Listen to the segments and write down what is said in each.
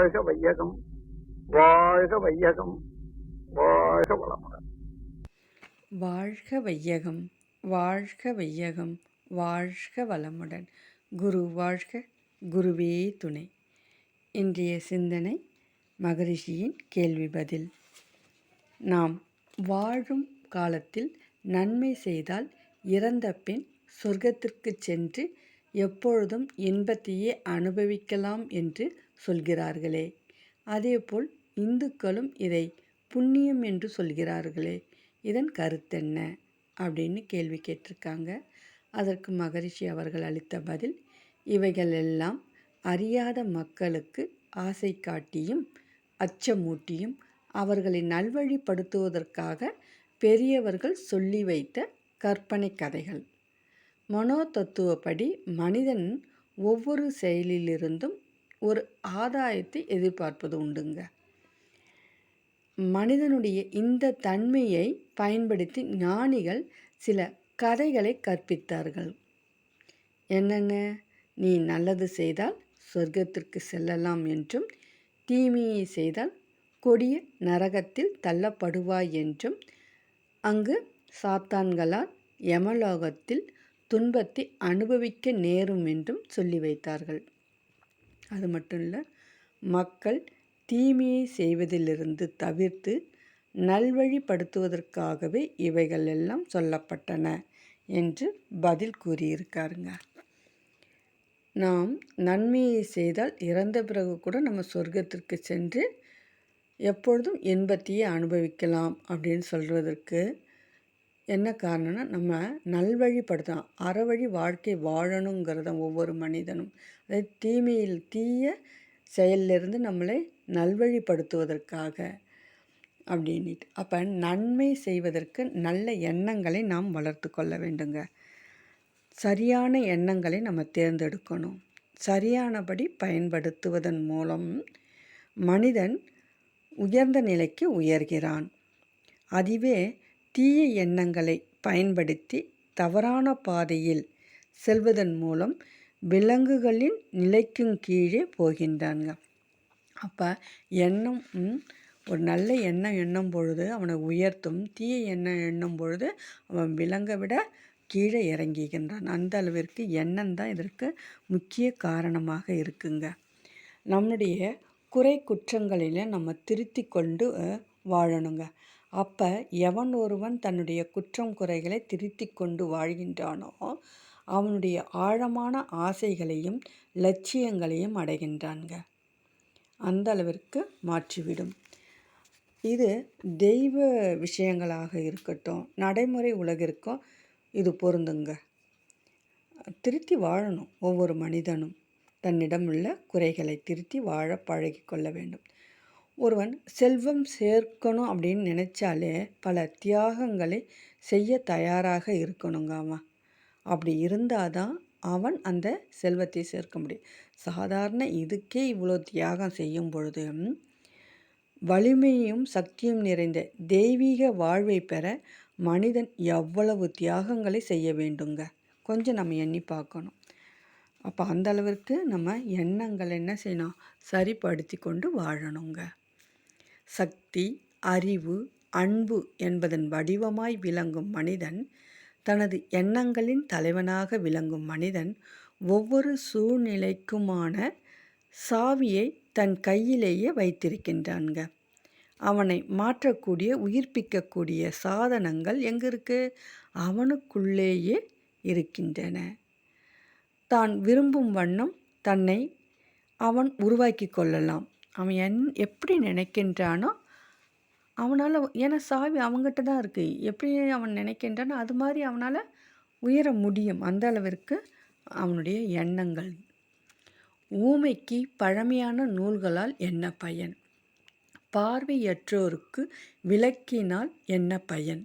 வாழ்க வையகம் வாழ்க வையகம் வாழ்க வளமுடன். வாழ்க வையகம் வாழ்க வையகம் வாழ்க வளமுடன். குரு வாழ்க குருவே துணை. இன்றைய சிந்தனை மகரிஷியின் கேள்வி பதில். நாம் வாழும் காலத்தில் நன்மை செய்தால் இறந்த பின் சொர்க்கத்திற்கு சென்று எப்பொழுதும் இன்பத்தையே அனுபவிக்கலாம் என்று சொல்கிறார்களே. அதேபோல் இந்துக்களும் இதை புண்ணியம் என்று சொல்கிறார்களே. இதன் கருத்தென்ன அப்படின்னு கேள்வி கேட்டிருக்காங்க. அதற்கு மகரிஷி அவர்கள் அளித்த பதில் இவைகள் எல்லாம் அறியாத மக்களுக்கு ஆசை காட்டியும் அச்சமூட்டியும் அவர்களை நல்வழிப்படுத்துவதற்காக பெரியவர்கள் சொல்லி வைத்த கற்பனை கதைகள். மனோ தத்துவப்படி மனிதன் ஒவ்வொரு செயலிலிருந்தும் ஒரு ஆதாயத்தை எதிர்பார்ப்பது உண்டுங்க. மனிதனுடைய இந்த தன்மையை பயன்படுத்தி ஞானிகள் சில கதைகளை கற்பித்தார்கள். என்னென்ன நீ நல்லது செய்தால் சொர்க்கத்திற்கு செல்லலாம் என்றும் தீமையை செய்தால் கொடிய நரகத்தில் தள்ளப்படுவாய் என்றும் அங்கு சாத்தான்களால் யமலோகத்தில் துன்பத்தை அனுபவிக்க நேரும் என்றும் சொல்லி வைத்தார்கள். அது மட்டும் இல்லை மக்கள் தீமையை செய்வதிலிருந்து தவிர்த்து நல்வழிப்படுத்துவதற்காகவே இவைகள் எல்லாம் சொல்லப்பட்டன என்று பதில் கூறியிருக்காருங்க. நாம் நன்மையை செய்தால் இறந்த பிறகு கூட நம்ம சொர்க்கத்திற்கு சென்று எப்பொழுதும் இன்பத்தையே அனுபவிக்கலாம் அப்படின்னு சொல்கிறதற்கு என்ன காரணம்னா நம்ம நல்வழிப்படுத்தலாம். அறவழி வாழ்க்கை வாழணுங்கிறத ஒவ்வொரு மனிதனும். அதே தீமையில் தீய செயலிலிருந்து நம்மளை நல்வழிப்படுத்துவதற்காக அப்படின்ட்டு அப்போ நன்மை செய்வதற்கு நல்ல எண்ணங்களை நாம் வளர்த்து கொள்ள வேண்டுங்க. சரியான எண்ணங்களை நம்ம தேர்ந்தெடுக்கணும். சரியானபடி பயன்படுத்துவதன் மூலம் மனிதன் உயர்ந்த நிலைக்கு உயர்கிறான். அதுவே தீய எண்ணங்களை பயன்படுத்தி தவறான பாதையில் செல்வதன் மூலம் விலங்குகளின் நிலைக்கும் கீழே போகின்றாங்க. அப்போ எண்ணம் ஒரு நல்ல எண்ணம் எண்ணும் பொழுது அவனை உயர்த்தும் தீய எண்ணம் எண்ணும் பொழுது அவன் விலங்கை விட கீழே இறங்குகின்றான். அந்த அளவிற்கு எண்ணம் தான் இதற்கு முக்கிய காரணமாக இருக்குங்க. நம்முடைய குறை குற்றங்களில் நம்ம திருத்தி கொண்டு வாழணுங்க. அப்போ எவன் ஒருவன் தன்னுடைய குற்றம் குறைகளை திருத்தி கொண்டு வாழ்கின்றானோ அவனுடைய ஆழமான ஆசைகளையும் லட்சியங்களையும் அடைகின்றான்ங்க அந்த அளவிற்கு மாற்றிவிடும். இது தெய்வ விஷயங்களாக இருக்கட்டும் நடைமுறை உலகிற்கும் இது பொருந்துங்க. திருத்தி வாழணும் ஒவ்வொரு மனிதனும். தன்னிடம் உள்ள குறைகளை திருத்தி வாழ பழகி கொள்ள வேண்டும். ஒருவன் செல்வம் சேர்க்கணும் அப்படின்னு நினச்சாலே பல தியாகங்களை செய்ய தயாராக இருக்கணுங்க அவன் அப்படி இருந்தால் தான் அவன் அந்த செல்வத்தை சேர்க்க முடியும். சாதாரண இதுக்கே இவ்வளோ தியாகம் செய்யும் பொழுது வலிமையும் சக்தியும் நிறைந்த தெய்வீக வாழ்வை பெற மனிதன் எவ்வளவு தியாகங்களை செய்ய வேண்டுங்க? கொஞ்சம் நம்ம எண்ணி பார்க்கணும். அப்போ அந்த அளவிற்கு நம்ம எண்ணங்கள் என்ன செய்யணும்? சரிப்படுத்தி கொண்டு வாழணுங்க. சக்தி அறிவு அன்பு என்பதன் வடிவமாய் விளங்கும் மனிதன் தனது எண்ணங்களின் தலைவனாக விளங்கும் மனிதன் ஒவ்வொரு சூழ்நிலைக்குமான சாவியை தன் கையிலேயே வைத்திருக்கின்றான்க. அவனை மாற்றக்கூடிய உயிர்ப்பிக்கக்கூடிய சாதனங்கள் எங்கிருக்கு? அவனுக்குள்ளேயே இருக்கின்றன. தான் விரும்பும் வண்ணம் தன்னை அவன் உருவாக்கி கொள்ளலாம். அவன் என் எப்படி நினைக்கின்றானோ அவனால் ஏன்னா சாவி அவங்ககிட்ட தான் இருக்குது எப்படி அவன் நினைக்கின்றானோ அது மாதிரி அவனால் உயர முடியும். அந்த அளவிற்கு அவனுடைய எண்ணங்கள். ஊமைக்கு பழமையான நூல்களால் என்ன பயன்? பார்வையற்றோருக்கு விளக்கினால் என்ன பயன்?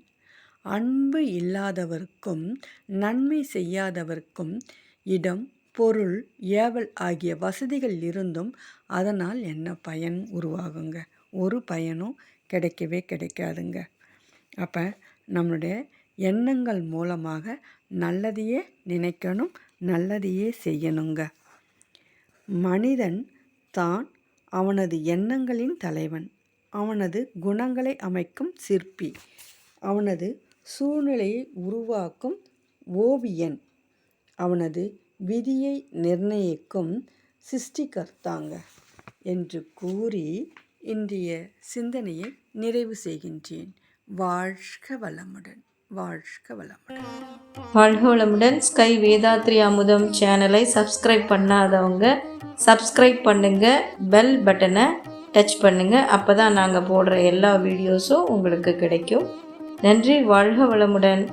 அன்பு இல்லாதவர்க்கும் நன்மை செய்யாதவர்க்கும் இடம் பொருள் ஏவல் ஆகிய வசதிகள் இருந்தும் அதனால் என்ன பயன் உருவாகுங்க? ஒரு பயனும் கிடைக்கவே கிடைக்காதுங்க. அப்போ நம்மளுடைய எண்ணங்கள் மூலமாக நல்லதையே நினைக்கணும் நல்லதையே செய்யணுங்க. மனிதன் தான் அவனது எண்ணங்களின் தலைவன். அவனது குணங்களை அமைக்கும் சிற்பி. அவனது சூழ்நிலையை உருவாக்கும் ஓவியன். அவனது விதியை நிர்ணயிக்கும் சிருஷ்டிகர்த்தாங்க என்று கூறி இன்றைய சிந்தனையை நிறைவு செய்கின்றேன். வாழ்க வளமுடன் வாழ்க வளமுடன். வாழ்க வளமுடன். ஸ்கை வேதாத்ரி அமுதம் சேனலை சப்ஸ்கிரைப் பண்ணாதவங்க சப்ஸ்கிரைப் பண்ணுங்க பெல் பட்டனை டச் பண்ணுங்க. அப்போ தான் நாங்கள் போடுற எல்லா வீடியோஸும் உங்களுக்கு கிடைக்கும். நன்றி வாழ்க வளமுடன்.